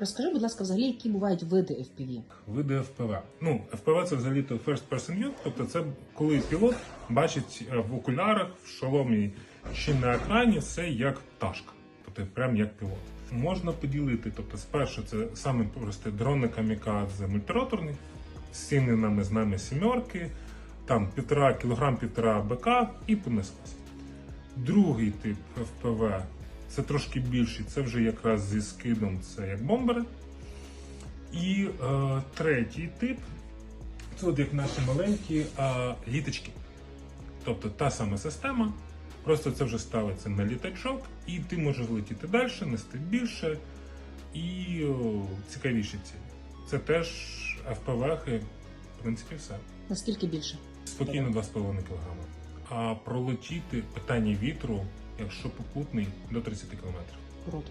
Розкажи, будь ласка, взагалі, які бувають види FPV? Види FPV. Ну, FPV це взагалі то first person view, тобто це коли пілот бачить е, в окулярах, в шоломі чи на екрані все як пташка, тобто прям як пілот. Можна поділити, тобто, спершу це саме просте дрони камікадзе мультироторний, з сімними з нами сімерки, там півтора кілограм півтора БК і понеслося. Другий тип FPV це трошки більший, це вже якраз зі скидом, це як бомбери. І е, третій тип це от як наші маленькі е, літочки. Тобто та сама система, просто це вже ставиться на літачок, і ти можеш летіти далі, нести більше і о, цікавіші цілі. Це теж FPV, в принципі, все. Наскільки більше? Спокійно 2,5 кг. А пролетіти питання вітру, якщо попутний, до 30 км. Круто.